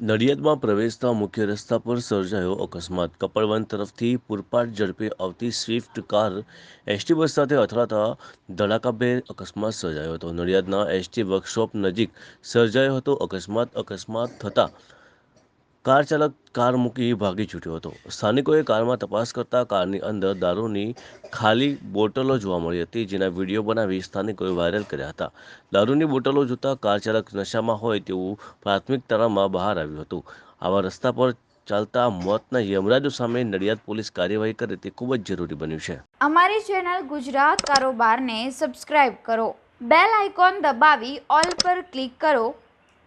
નડિયાદમાં પ્રવેશતા મુખ્ય રસ્તા પર સર્જાયો અકસ્માત. કપડવન તરફથી પૂરપાટ ઝડપે આવતી સ્વિફ્ટ કાર એસટી બસ સાથે અથડાતા ધડાકાભેર અકસ્માત સર્જાયો હતો. નડિયાદના એસટી વર્કશોપ નજીક સર્જાયો હતો અકસ્માત. અકસ્માત થતાં કાર ચાલક કાર મૂકી ભાગી છૂટ્યો હતો. સ્થાનિકોએ કારમાં તપાસ કરતા કારની અંદર દારૂની ખાલી બોટલો જોવા મળી હતી, જેના વીડિયો બનાવી સ્થાનિકોએ વાયરલ કર્યા હતા. દારૂની બોટલો જોતા કાર ચાલક નશામાં હોય તેવું પ્રાથમિક તણાવમાં બહાર આવ્યું હતું. આવા રસ્તા પર ચાલતા મોતના યમરાજો સામે નડિયાદ પોલીસ કાર્યવાહી કરે તે ખૂબ જ જરૂરી બન્યું છે. અમારી ચેનલ ગુજરાત કારોબારને સબસ્ક્રાઇબ કરો. બેલ આઇકોન દબાવી ઓલ પર ક્લિક કરો.